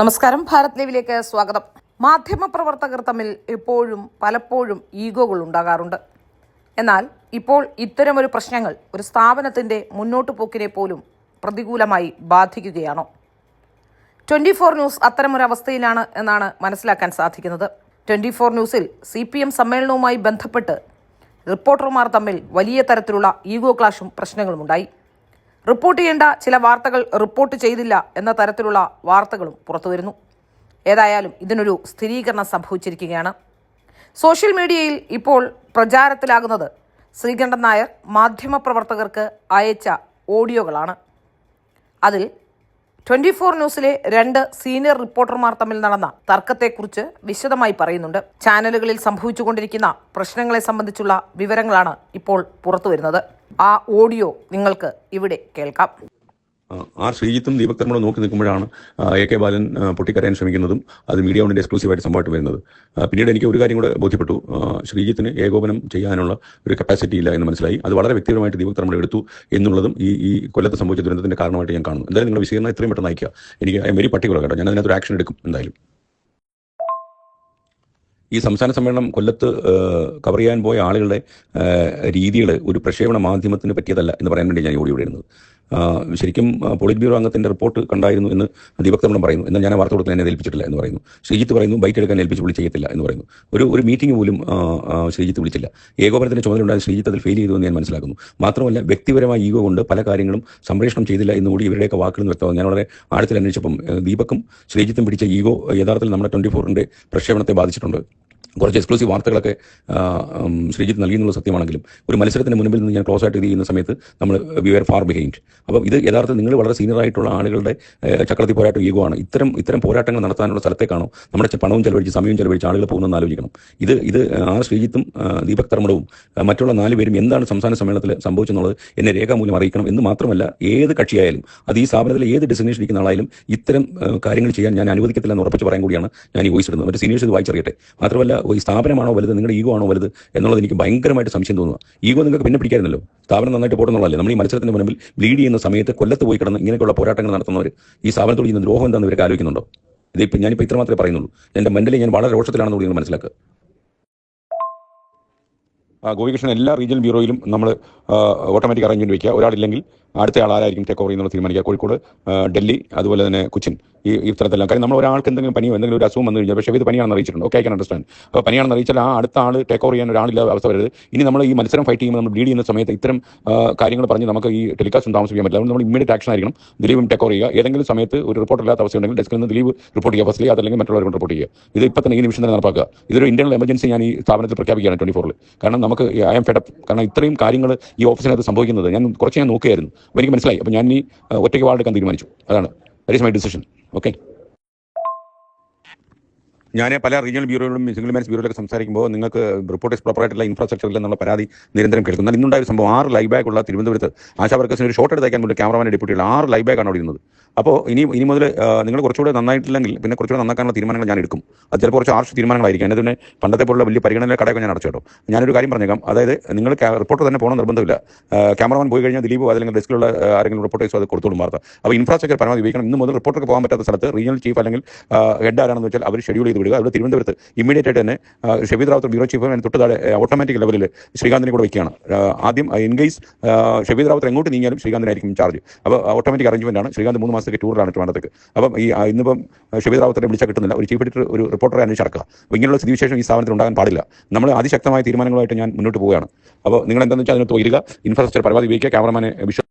നമസ്കാരം. ഭാരത് ലൈവിലേക്ക് സ്വാഗതം. മാധ്യമപ്രവർത്തകർ തമ്മിൽ എപ്പോഴും പലപ്പോഴും ഈഗോകൾ ഉണ്ടാകാറുണ്ട്. എന്നാൽ ഇപ്പോൾ ഇത്തരമൊരു പ്രശ്നങ്ങൾ ഒരു സ്ഥാപനത്തിന്റെ മുന്നോട്ടു പോക്കിനെ പോലും പ്രതികൂലമായി ബാധിക്കുകയാണോ? ട്വന്റി ഫോർ ന്യൂസ് അത്തരമൊരു അവസ്ഥയിലാണ് എന്നാണ് മനസ്സിലാക്കാൻ സാധിക്കുന്നത്. ട്വന്റി ഫോർ ന്യൂസിൽ സി പി എം സമ്മേളനവുമായി ബന്ധപ്പെട്ട് റിപ്പോർട്ടർമാർ തമ്മിൽ വലിയ തരത്തിലുള്ള ഈഗോ ക്ലാഷും പ്രശ്നങ്ങളുമുണ്ടായി. റിപ്പോർട്ട് ചെയ്യേണ്ട ചില വാർത്തകൾ റിപ്പോർട്ട് ചെയ്തില്ല എന്ന തരത്തിലുള്ള വാർത്തകളും പുറത്തുവരുന്നു ഏതായാലും ഇതിനൊരു സ്ഥിരീകരണം സംഭവിച്ചിരിക്കുകയാണ്. സോഷ്യൽ മീഡിയയിൽ ഇപ്പോൾ പ്രചാരത്തിലാകുന്നത് ശ്രീകണ്ഠൻ നായർ മാധ്യമപ്രവർത്തകർക്ക് അയച്ച ഓഡിയോകളാണ്. അതിൽ ട്വന്റി ഫോർ ന്യൂസിലെ രണ്ട് സീനിയർ റിപ്പോർട്ടർമാർ തമ്മിൽ നടന്ന തർക്കത്തെക്കുറിച്ച് വിശദമായി പറയുന്നുണ്ട്. ചാനലുകളിൽ സംഭവിച്ചുകൊണ്ടിരിക്കുന്ന പ്രശ്നങ്ങളെ സംബന്ധിച്ചുള്ള വിവരങ്ങളാണ് ഇപ്പോൾ പുറത്തുവരുന്നത്. ആ ഓഡിയോ നിങ്ങൾക്ക് ഇവിടെ കേൾക്കാം. ആർ ശ്രീജിത്തും ദീപക് തർമ്മളും നോക്കി നിൽക്കുമ്പോഴാണ് എ കെ ബാലൻ പൊട്ടിക്കരയാൻ ശ്രമിക്കുന്നതും അത് മീഡിയ വണ്ണിന്റെ എക്സ്ക്ലൂസീവായിട്ട് സംഭവമായിട്ട് വരുന്നത്. പിന്നീട് എനിക്ക് ഒരു കാര്യം കൂടെ ബോധ്യപ്പെട്ടു. ശ്രീജിത്തിന് ഏകോപനം ചെയ്യാനുള്ള ഒരു കപ്പാസിറ്റി ഇല്ല എന്ന് മനസ്സിലായി. അത് വളരെ വ്യക്തിപരമായിട്ട് ദീപക് തർമ്മൾ എടുത്തു എന്നുള്ളതും ഈ ഈ കൊല്ലത്ത് സംഭവിച്ച ദുരന്തത്തിന്റെ കാരണമായിട്ട് ഞാൻ കാണുന്നു. എന്തായാലും നിങ്ങളുടെ വിശദീകരണം എത്രയും പെട്ടെന്ന് അയക്കുക എനിക്ക് ഐ എം വെരി പർട്ടിക്കുലർ കേട്ടോ. ഞാൻ അതിനകത്ത് ഒരു ആക്ഷൻ എടുക്കും എന്തായാലും. ഈ സംസ്ഥാന സമ്മേളനം കൊല്ലത്ത് കവർ ചെയ്യാൻ പോയ ആളുകളുടെ രീതികൾ ഒരു പ്രക്ഷേപണ മാധ്യമത്തിന് പറ്റിയതല്ല എന്ന് പറയാൻ വേണ്ടി ഞാൻ ഓടി ആ, ശരിക്കും പോളിറ്റ് ബ്യൂറോ അംഗത്തിന്റെ റിപ്പോർട്ട് കണ്ടായിരുന്നു എന്ന് ദീപക് തമ്മിൽ പറയുന്നു. എന്നാൽ ഞാൻ വാർത്ത കൊടുത്ത് എന്നെ ഏൽപ്പിച്ചിട്ടില്ല എന്ന് പറയുന്നു. ശ്രീജിത്ത് പറയുന്നു ബൈറ്റ് എടുക്കാൻ ഏൽപ്പിച്ച് വിളി ചെയ്യത്തില്ല എന്ന് പറയുന്നു. ഒരു ഒരു മീറ്റിംഗ് പോലും ശ്രീജിത്ത് വിളിച്ചില്ല. ഏകോപനത്തിന്റെ ചുമതല ഉണ്ടായ ശ്രീജിത്ത് അതിൽ ഫെയിൽ ചെയ്തു എന്ന് ഞാൻ മനസ്സിലാക്കുന്നു. മാത്രമല്ല വ്യക്തിപരമായ ഈഗോ കൊണ്ട് പല കാര്യങ്ങളും സംപ്രേഷണം ചെയ്തില്ല എന്നുകൂടി ഇവരുടെയൊക്കെ വാക്കുകൾ വ്യക്തമാകും ഞാൻ വളരെ ആഴത്തിൽ അന്വേഷിച്ചപ്പം ദീപക്കും ശ്രീജിത്തും പിടിച്ച ഈഗോ യഥാർത്ഥത്തിൽ നമ്മുടെ ട്വന്റി ഫോറിന്റെ പ്രക്ഷേപണത്തെ ബാധിച്ചിട്ടുണ്ട്. കുറച്ച് എക്സ്ക്ലൂസീവ് വാർത്തകളൊക്കെ ശ്രീജിത്ത് നൽകി എന്നുള്ള സത്യമാണെങ്കിലും ഒരു മത്സരത്തിന് മുൻപിൽ നിന്ന് ഞാൻ ക്ലോസ് ആയിട്ട് ഇത് ചെയ്യുന്ന സമയത്ത് നമ്മൾ വി ആർ ഫാർ ബിഹൈൻഡ് അപ്പോൾ ഇത് യഥാർത്ഥത്തിൽ നിങ്ങൾ വളരെ സീനിയർ ആയിട്ടുള്ള ആളുകളുടെ ചക്രത്തി പോരാട്ടം ഈഗോ ആണ്. ഇത്തരം ഇത്തരം പോരാട്ടങ്ങൾ നടത്താനുള്ള സ്ഥലത്തേക്കാണോ നമ്മുടെ പണവും ചെലവഴിച്ച് സമയവും ചെലവഴിച്ച് ആളുകൾ പോകുന്നതെന്ന് ആലോചിക്കണം. ഇത് ഇത് ആ ശ്രീജിത്തും ദീപക് തർമ്മടവും മറ്റുള്ള നാല് പേരും എന്താണ് സംസ്ഥാന സമ്മേളനത്തിൽ സംഭവിച്ചെന്നുള്ളത് എന്നെ രേഖാമൂലം അറിയിക്കണം എന്ന് മാത്രമല്ല ഏത് കക്ഷിയായാലും അത് ഈ സ്ഥാപനത്തിലെ ഏത് ഡെസിഗ്നേഷൻ ഇരിക്കുന്ന ആളായാലും ഇത്തരം കാര്യങ്ങൾ ചെയ്യാൻ ഞാൻ അനുവദിക്കത്തില്ല എന്ന് ഉറപ്പിച്ച് പറയാൻ കൂടിയാണ് ഞാൻ ഈ വോയിസ് ഇടുന്നത്. മറ്റേ സീനിയേഴ്സ് ഇത് വായിച്ചറിയട്ടെ. മാത്രമല്ല ഈ സ്ഥാപനമാണോ വലുത് നിങ്ങളുടെ ഈഗോ ആണോ വലുത് എന്നുള്ളത് എനിക്ക് ഭയങ്കരമായിട്ട് സംശയം തോന്നുക ഈഗോ നിങ്ങൾക്ക് പിന്നെ പിടിക്കായിരുന്നല്ലോ. സ്ഥാപനം നന്നായിട്ട് പോട്ടെന്നുള്ളതല്ലേ? നമ്മൾ ഈ മത്സരത്തിന് മുൻപിൽ ലീഡ് ചെയ്യുന്ന സമയത്ത് കൊല്ലത്ത് പോയി കിടന്ന് ഇങ്ങനെയുള്ള പോരാട്ടങ്ങൾ നടത്തുന്നവർ ഈ സ്ഥാപനത്തോട് ചെയ്യുന്ന ദ്രോഹം എന്താണെന്ന് ഇവർക്ക് ആലോചിക്കുന്നുണ്ടോ ഇതിപ്പോൾ ഞാനിപ്പോൾ ഇത്ര മാത്രമേ പറയുന്നുള്ളൂ. എന്റെ മെന്റലി ഞാൻ വളരെ രോഷത്തിലാണെന്ന് നിങ്ങൾ മനസ്സിലാക്കുക. ഗോപികൃഷ്ണൻ എല്ലാ റീജിയണൽ ബ്യൂറോയിലും നമ്മൾ ഓട്ടോമാറ്റിക് അറേഞ്ച്മെന്റ് വയ്ക്കുക ഒരാളില്ലെങ്കിൽ അടുത്ത ആൾ ആരായിരിക്കും ടേക്ക് ഓവർ ചെയ്യുന്നത് തീരുമാനിക്കുക. കോഴിക്കോട് ഡൽഹി അതുപോലെ തന്നെ കൊച്ചിൻ. ഈ ഇത്തരത്തിലെല്ലാം. കാര്യം നമ്മൾ ഒരാൾക്ക് എന്തെങ്കിലും പനിയോ എന്തെങ്കിലും ഒരു അസുഖം വന്നു കഴിഞ്ഞാൽ പക്ഷേ ഇത് പനിയാണെന്ന് അറിയിച്ചിട്ടുണ്ട്. ഓക്കെ ഐ കാൻ അണ്ടർസ്റ്റാൻഡ് അപ്പോൾ പനിയാണെന്ന് അറിയിച്ചാൽ ആ അടുത്ത ആൾ ടേക്ക് ഓവർ ചെയ്യാൻ ഒരാളില്ല അവസ്ഥ വരരുത്. ഇനി നമ്മൾ ഈ മത്സരം ഫൈറ്റ് ചെയ്യുമ്പോൾ നമ്മൾ ലീഡ് ചെയ്യുന്ന സമയത്ത് ഇത്തരം കാര്യങ്ങൾ പറഞ്ഞ് നമുക്ക് ഈ ടെലികാസ്റ്റ് താമസിക്കാൻ പറ്റില്ല. അതുകൊണ്ട് നമ്മൾ ഇമ്മീഡിയറ്റ് ആക്ഷൻ ആയിരിക്കണം. ദിലീപും ടേക്ക് ഓവർ ചെയ്യുക. ഏതെങ്കിലും സമയത്ത് ഒരു റിപ്പോർട്ട് ഇല്ലാത്ത അവസ്ഥ ഉണ്ടെങ്കിൽ ഡെസ്കിൽ നിന്ന് ദിലീപ് റിപ്പോർട്ട് ചെയ്യുക. ഫസ്റ്റ്ലി അതല്ലെങ്കിൽ മറ്റുള്ളവർ റിപ്പോർട്ട് ചെയ്യുക. ഇത് ഇപ്പം തന്നെ ഈ നിമിഷം തന്നെ നടപ്പാക്കുക. ഇതൊരു ഇന്റേണൽ എമർജൻസി ഞാൻ ഈ സ്ഥാപനത്തിൽ പ്രഖ്യാപിക്കുകയാണ് ട്വന്റി ഫോറിൽ കാരണം നമുക്ക് ഐ എം ഫെഡപ്പ് കാരണം ഇത്രയും കാര്യങ്ങൾ ഈ ഓഫീസിനകത്ത് സംഭവിക്കുന്നത് ഞാൻ കുറച്ച് ഞാൻ നോക്കുകയായിരുന്നു. അപ്പോൾ എനിക്ക് മനസ്സിലായി. അപ്പോൾ ഞാൻ ഈ ഒറ്റയ്ക്ക് വാളെടുക്കാൻ തീരുമാനിച്ചു. അതാണ്. That is my decision okay ഞാൻ പല റീജിയണൽ ബ്യൂറോകളും സിംഗിൾ മാനേജ് ബ്യൂറോയിലൊക്കെ സംസാരിക്കുമ്പോൾ നിങ്ങൾക്ക് റിപ്പോർട്ടേഴ്സ് പ്രോപ്പറായിട്ടുള്ള ഇൻഫ്രാസ്ട്രക്ചർ ഇല്ലെന്നുള്ള പരാതി നിരന്തരം കേൾക്കുന്നു എന്നാൽ ഇന്നുണ്ടായ സംഭവം ആറ് ലൈ ബാഗ് ഉള്ള തിരുവനന്തപുരത്ത് ആശാ വർക്കേഴ്സിന് ഒരു ഷോട്ട് എടുത്തേക്കാൻ വേണ്ടി ക്യാമറമാൻ ഡെപ്യൂട്ടിയുള്ള ആറ് ലൈ ബാഗ് ആണ് അവിടെ ഇരുന്നത് അപ്പോൾ ഇനി ഇനി മുതൽ നിങ്ങൾ കുറച്ചുകൂടെ നന്നായിട്ടില്ലെങ്കിൽ പിന്നെ കുറച്ചുകൂടെ നന്നാക്കാനുള്ള തീരുമാനങ്ങൾ ഞാൻ എടുക്കും. അത് ചിലപ്പോൾ കുറച്ച് ആർഷ് തീരുമാനങ്ങളായിരിക്കും. അതിന് പണ്ടത്തെ പോലുള്ള വലിയ പരിഗണന കടയൊക്കെ ഞാൻ അടച്ചു കേട്ടോ. ഞാനൊരു കാര്യം പറഞ്ഞേക്കാം. അതായത് നിങ്ങൾ റിപ്പോർട്ടർ തന്നെ പോകണം നിർബന്ധമില്ല. ക്യാമറമാൻ പോയി കഴിഞ്ഞാൽ ദിലീപ് അല്ലെങ്കിൽ ഡെസ്കിലുള്ള ആരെങ്കിലും റിപ്പോർട്ടേഴ്സ് അത് കൊടുത്തോളും വാർത്ത. അപ്പോൾ ഇൻഫ്രാസ്ട്രക്ചർ പരമാവധി ഉപയോഗിക്കണം. ഇന്ന് മുതൽ റിപ്പോർട്ടർക്ക് പോകാൻ പറ്റാത്ത സ്ഥലത്ത് റീജിയണൽ ചീഫ് അല്ലെങ്കിൽ ഹെഡ് ആരാണെന്ന് വെച്ചാൽ അവർ ഷെഡ്യൂൾ ചെയ്ത് വിടുക. അവിടെ തിരുവനന്തപുരത്ത് ഇമ്മീഡിയറ്റ് ആയിട്ട് തന്നെ ഷബീദ് റാവത്ത് ബ്യൂറോ ചീഫ് അതിന് തൊട്ട് താഴെ ഓട്ടോമാറ്റിക് ലെവലിൽ ശ്രീകാന്തിനെ കൂടെ വയ്ക്കുകയാണ് ആദ്യം ഇൻ കേസ് ഷബീദ് റാവത്ത് എങ്ങോട്ട് നീങ്ങിയാലും ശ്രീകാന്തിനായിരിക്കും ചാർജ് അപ്പോൾ ഓട്ടോമാറ്റിക് അറേഞ്ച്മെന്റ് ആണ്. ശ്രീകാന്ത് മൂന്ന് മാസത്തേക്ക് ടൂറിലാണ് ട്രിവാൻഡത്തേക്ക് അപ്പം ഈ ഇന്നിപ്പം ഷബീദ് റാവത്തിനെ വിളിച്ചാൽ കിട്ടുന്നില്ല. ഒരു ചീഫ് എഡിറ്റർ ഒരു റിപ്പോർട്ടറെ അന്വേഷിച്ചടക്കുക. അപ്പോൾ ഇങ്ങനെയുള്ള സ്ഥിതിവിശേഷം ഈ സ്ഥാപനത്തിൽ ഉണ്ടാകാൻ പാടില്ല. നമ്മൾ അതിശക്തമായ തീരുമാനങ്ങളായിട്ട് ഞാൻ മുന്നോട്ട് പോവുകയാണ്. അപ്പോൾ നിങ്ങൾ എന്താണെന്ന് വെച്ചാൽ അതിനകത്ത് ഉയരുക ഇൻഫ്രാസ്ട്രക്ചർ പരമാവധി ഉപയോഗിക്കുക. ക്യാമറമാനെ വിഷ്വൽ